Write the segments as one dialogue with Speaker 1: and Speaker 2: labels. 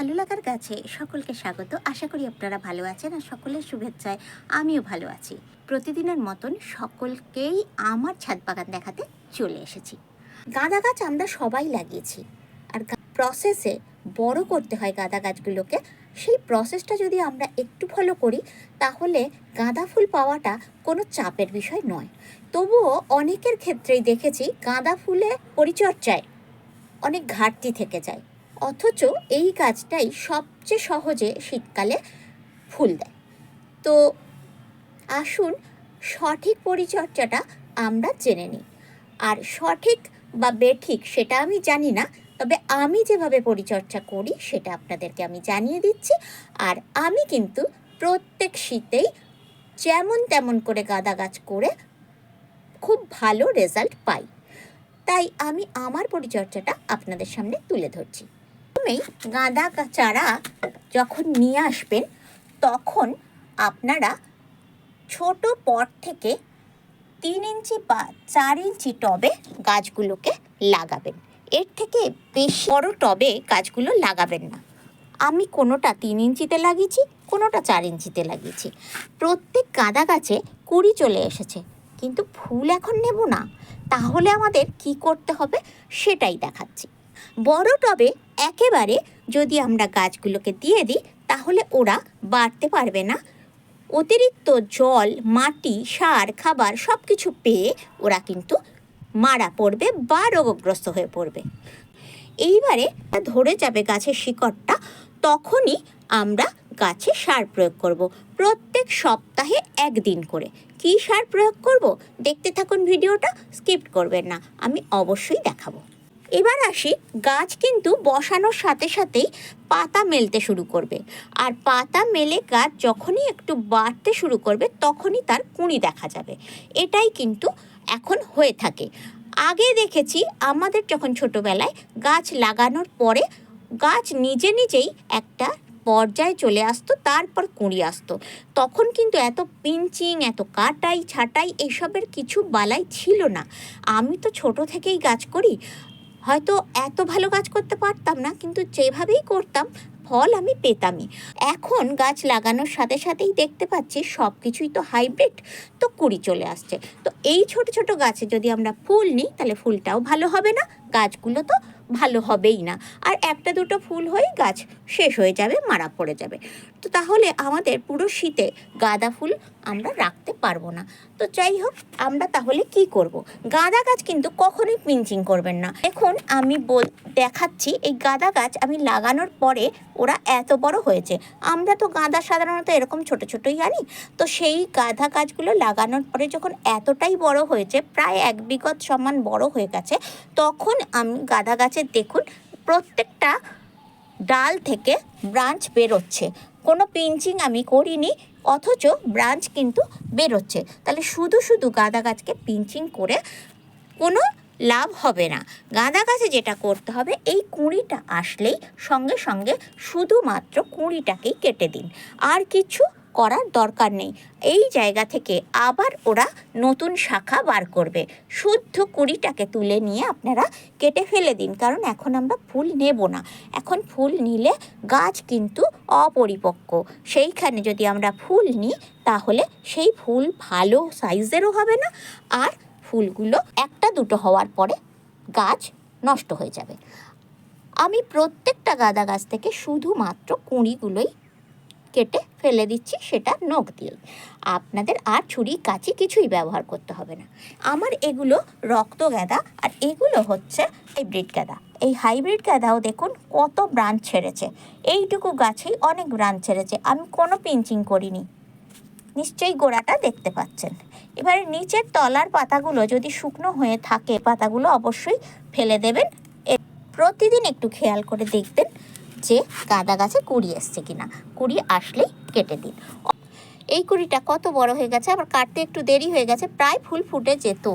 Speaker 1: ভালো লাগার কাছে সকলকে স্বাগত। আশা করি আপনারা ভালো আছেন আর সকলের শুভেচ্ছায় আমিও ভালো আছি। প্রতিদিনের মতন সকলকেই আমার ছাদ বাগান দেখাতে চলে এসেছি। গাঁদা গাছ আমরা সবাই লাগিয়েছি। আর প্রসেসে বড় করতে হয় গাঁদা গাছগুলোকে। সেই প্রসেসটা যদি আমরা একটু ফলো করি, তাহলে গাঁদা ফুল পাওয়াটা কোনো চাপের বিষয় নয়। তবুও অনেকের ক্ষেত্রেই দেখেছি গাঁদা ফুলে পরিচর্যায় অনেক ঘাটতি থেকে যায়। অথচ এই গাছটাই সবচেয়ে সহজে শীতকালে ফুল দেয়। তো আসুন সঠিক পরিচর্যাটা আমরা জেনে নিই। আর সঠিক বা বেঠিক সেটা আমি জানি না, তবে আমি যেভাবে পরিচর্যা করি সেটা আপনাদেরকে আমি জানিয়ে দিচ্ছি। আর আমি কিন্তু প্রত্যেক শীতেই যেমন তেমন করে গাঁদা গাছ করে খুব ভালো রেজাল্ট পাই। তাই আমি আমার পরিচর্যাটা আপনাদের সামনে তুলে ধরছি। প্রথমেই গাঁদা চারা যখন নিয়ে আসবেন, তখন আপনারা ছোট পট থেকে তিন ইঞ্চি বা চার ইঞ্চি টবে গাছগুলোকে লাগাবেন। এর থেকে বেশি বড় টবে গাছগুলো লাগাবেন না। আমি কোনোটা তিন ইঞ্চিতে লাগিয়েছি, কোনোটা চার ইঞ্চিতে লাগিয়েছি। প্রত্যেক গাঁদা গাছে কুড়ি চলে এসেছে, কিন্তু ফুল এখন নেব না। তাহলে আমাদের কি করতে হবে সেটাই দেখাচ্ছি। বড় টবে একেবারে যদি আমরা গাছগুলোকে দিয়ে দিই, তাহলে ওরা বাড়তে পারবে না। অতিরিক্ত জল, মাটি, সার, খাবার সব কিছু পেয়ে ওরা কিন্তু মারা পড়বে বা রোগগ্রস্ত হয়ে পড়বে। এইবারে ধরে যাবে গাছের শিকড়টা, তখনই আমরা গাছে সার প্রয়োগ করব। প্রত্যেক সপ্তাহে একদিন করে। কী সার প্রয়োগ করব? দেখতে থাকুন ভিডিওটা, স্কিপ করবেন না। আমি অবশ্যই দেখাবো। এবার আসি গাছ কিন্তু বসানোর সাথে সাথেই পাতা মেলতে শুরু করবে। আর পাতা মেলে গাছ যখনই একটু বাড়তে শুরু করবে তখনই তার কুঁড়ি দেখা যাবে। এটাই কিন্তু এখন হয়ে থাকে। আগে দেখেছি আমাদের যখন ছোটোবেলায় গাছ লাগানোর পরে গাছ নিজে নিজেই একটা পর্যায়ে চলে আসতো, তারপর কুঁড়ি আসতো। তখন কিন্তু এত পিঞ্চিং, এত কাটাই, ছাটাই এসবের কিছু বালাই ছিল না। আমি তো ছোট থেকেই গাছ করি। হয়তো এত ভালো কাজ করতে পারতাম না, কিন্তু যেভাবেই করতাম, ফল আমি পেতামই। এখন গাছ লাগানোর সাথে সাথেই দেখতে পাচ্ছি সব কিছুই তো হাইব্রিড, তো কুড়ি চলে আসছে। তো এই ছোট ছোট গাছে যদি আমরা ফুল নিই, তাহলে ফুলটাও ভালো হবে না, গাছগুলো তো ভালো হবেই না। আর একটা দুটো ফুল হয়েই গাছ শেষ হয়ে যাবে, মারা পড়ে যাবে। তো তাহলে আমাদের পুরো শীতে গাঁদা ফুল আমরা রাখতে পারব না। তো যাই হোক, আমরা তাহলে কি করব। গাঁদা গাছ কিন্তু কখনোই পিঞ্চিং করবেন না। এখন আমি বল, দেখাচ্ছি, এই গাঁদা গাছ আমি লাগানোর পরে ওরা এত বড় হয়েছে। আমরা তো গাঁদা সাধারণত এরকম ছোট ছোটই আনি। তো সেই গাঁদা গাছগুলো লাগানোর পরে যখন এতটাই বড় হয়েছে, প্রায় এক বিগত সমান বড় হয়ে গেছে, তখন আমি গাঁদা গাছের দেখুন প্রত্যেকটা ডাল থেকে ব্রাঞ্চ বেরোচ্ছে। কোনো পিঞ্চিং আমি করিনি, অথচ ব্রাঞ্চ কিন্তু বেরোচ্ছে। তাহলে শুধু শুধু গাঁদা গাছকে পিঞ্চিং করে কোনো লাভ হবে না। গাঁদা গাছে যেটা করতে হবে, এই কুঁড়িটা আসলেই সঙ্গে সঙ্গে শুধুমাত্র কুঁড়িটাকেই কেটে দিন। আর কিছু করার দরকার নেই। এই জায়গা থেকে আবার ওরা নতুন শাখা বার করবে। শুদ্ধ কুড়িটাকে তুলে নিয়ে আপনারা কেটে ফেলে দিন, কারণ এখন আমরা ফুল নেব না। এখন ফুল নিলে গাছ কিন্তু অপরিপক্ক। সেইখানে যদি আমরা ফুল নিই, তাহলে সেই ফুল ভালো সাইজেরও হবে না, আর ফুলগুলো একটা দুটো হওয়ার পরে গাছ নষ্ট হয়ে যাবে। আমি প্রত্যেকটা গাঁদা গাছ থেকে শুধুমাত্র কুঁড়িগুলোই কেটে ফেলে দিচ্ছি, সেটা নখ দিয়ে। আপনাদের আর ছুরি, কাঁচি কিছুই ব্যবহার করতে হবে না। আমার এগুলো রক্ত গাঁদা, আর এগুলো হচ্ছে হাইব্রিড গাঁদা। এই হাইব্রিড গাঁদাও দেখুন কত ব্রাঞ্চ ছেড়েছে। এইটুকু গাছেই অনেক ব্রাঞ্চ ছেড়েছে। আমি কোনো পিঞ্চিং করিনি। নিশ্চয়ই গোড়াটা দেখতে পাচ্ছেন। এবারে নিচের তলার পাতাগুলো যদি শুকনো হয়ে থাকে, পাতাগুলো অবশ্যই ফেলে দেবেন। প্রতিদিন একটু খেয়াল করে দেখবেন। যে গাঁদা গাছে কুড়ি এসছে কিনা। কুড়ি আসলেই কেটে দিন। এই কুড়িটা কত বড় হয়ে গেছে, আবার কাটতে একটু দেরি হয়ে গেছে, প্রায় ফুল ফুটে যেত।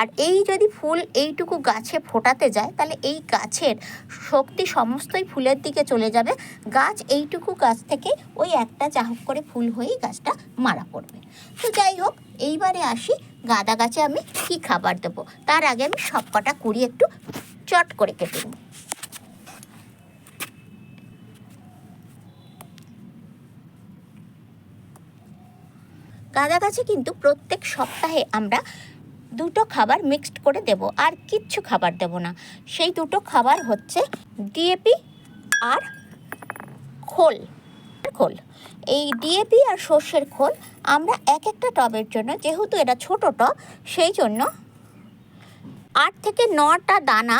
Speaker 1: আর এই যদি ফুল এইটুকু গাছে ফোটাতে যায়, তাহলে এই গাছের শক্তি সমস্তই ফুলের দিকে চলে যাবে। গাছ এইটুকু গাছ থেকে ওই একটা চাহক করে ফুল হয়েই গাছটা মারা পড়বে। তো যাই হোক, এইবারে আসি গাঁদা গাছে আমি কি খাবার দেবো। তার আগে আমি সব কটা কুড়ি একটু চট করে কেটে নেব। গাঁদা গাছে কিন্তু প্রত্যেক সপ্তাহে আমরা দুটো খাবার মিক্সড করে দেব, আর কিচ্ছু খাবার দেব না। সেই দুটো খাবার হচ্ছে ডিএপি আর খোল খোল। এই ডিএপি আর সর্ষের খোল আমরা এক একটা টবের জন্য, যেহেতু এটা ছোট টব, সেই জন্য আট থেকে নটা দানা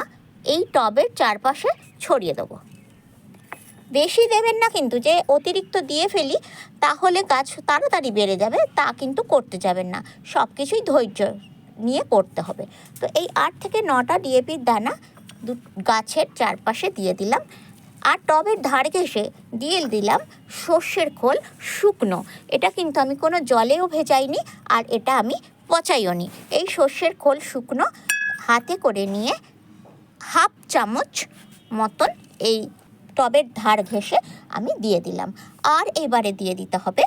Speaker 1: এই টবের চারপাশে ছড়িয়ে দেবো। বেশি দেবেন না কিন্তু যে অতিরিক্ত দিয়ে ফেলি, তাহলে গাছ তাড়াতাড়ি বেড়ে যাবে, তা কিন্তু করতে যাবেন না। সব কিছুই ধৈর্য নিয়ে করতে হবে। তো এই আট থেকে নটা ডিএপির দানা দু গাছের চারপাশে দিয়ে দিলাম। আর টবের ধার ঘেসে দিয়ে দিলাম সর্ষের খোল শুকনো। এটা কিন্তু আমি কোনো জলেও ভেজাইনি আর এটা আমি পচাইও নি। এই সর্ষের খোল শুকনো, হাতে করে নিয়ে হাফ চামচ মতন এই টবের ধার ঘেঁষে আমি দিয়ে দিলাম। আর এবারে দিয়ে দিতে হবে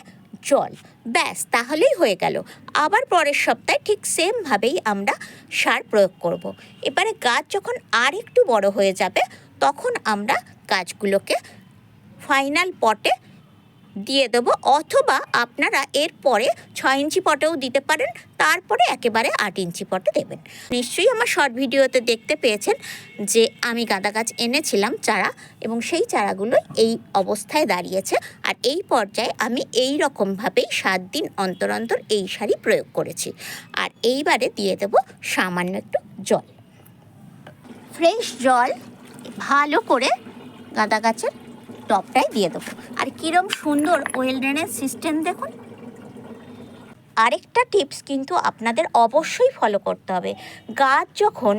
Speaker 1: জল। ব্যাস, তাহলেই হয়ে গেল। আবার পরের সপ্তাহে ঠিক সেমভাবেই আমরা সার প্রয়োগ করব। এবারে গাছ যখন আর একটু বড় হয়ে যাবে, তখন আমরা গাছগুলোকে ফাইনাল পটে দিয়ে দেবো অথবা আপনারা এর পরে ছয় ইঞ্চি পটেও দিতে পারেন, তারপরে একেবারে আট ইঞ্চি পটে দেবেন। নিশ্চয়ই আমার শর্ট ভিডিওতে দেখতে পেয়েছেন যে আমি গাঁদা গাছ এনেছিলাম চারা এবং সেই চারাগুলো এই অবস্থায় দাঁড়িয়েছে আর এই পর্যায়ে আমি এই রকমভাবেই সাত দিন অন্তর অন্তর এই শাড়ি প্রয়োগ করেছি। আর এইবারে দিয়ে দেবো সামান্য একটু জল। ফ্রেশ জল ভালো করে গাঁদা গাছের টপটাই দিয়ে দেবো। আর কীরম সুন্দর ওয়েল ড্রেনের সিস্টেম দেখুন। আরেকটা টিপস কিন্তু আপনাদের অবশ্যই ফলো করতে হবে। গাছ যখন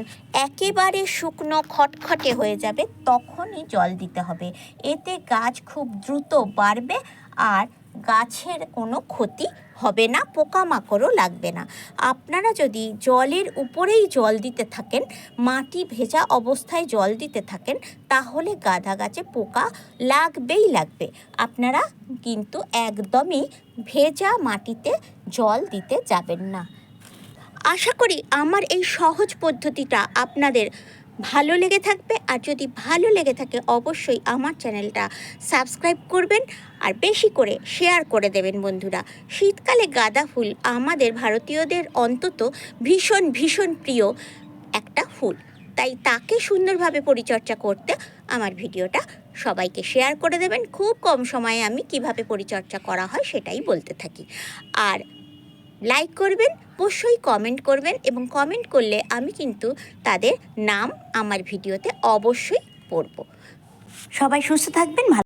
Speaker 1: একেবারে শুকনো, খটখটে হয়ে যাবে, তখনই জল দিতে হবে। এতে গাছ খুব দ্রুত বাড়বে আর গাছের কোনো ক্ষতি হবে না, পোকামাকড়ও লাগবে না। আপনারা যদি জলের উপরেই জল দিতে থাকেন, মাটি ভেজা অবস্থায় জল দিতে থাকেন, তাহলে গাঁদা গাছে পোকা লাগবেই লাগবে। আপনারা কিন্তু একদমই ভেজা মাটিতে জল দিতে যাবেন না। আশা করি আমার এই সহজ পদ্ধতিটা আপনাদের ভালো লেগে থাকবে আর যদি ভালো লেগে থাকে অবশ্যই আমার চ্যানেলটা সাবস্ক্রাইব করবেন আর বেশি করে শেয়ার করে দেবেন বন্ধুরা। শীতকালে গাঁদা ফুল আমাদের ভারতীয়দের অন্তত ভীষণ ভীষণ প্রিয় একটা ফুল। তাই তাকে সুন্দরভাবে পরিচর্যা করতে আমার ভিডিওটা সবাইকে শেয়ার করে দেবেন। খুব কম সময়ে আমি কীভাবে পরিচর্যা করা হয় সেটাই বলতে থাকি। আর লাইক করবেন, অবশ্যই কমেন্ট করবেন এবং কমেন্ট করলে আমি কিন্তু তাদের নাম আমার ভিডিওতে অবশ্যই পড়ব। সবাই সুস্থ থাকবেন, ভালো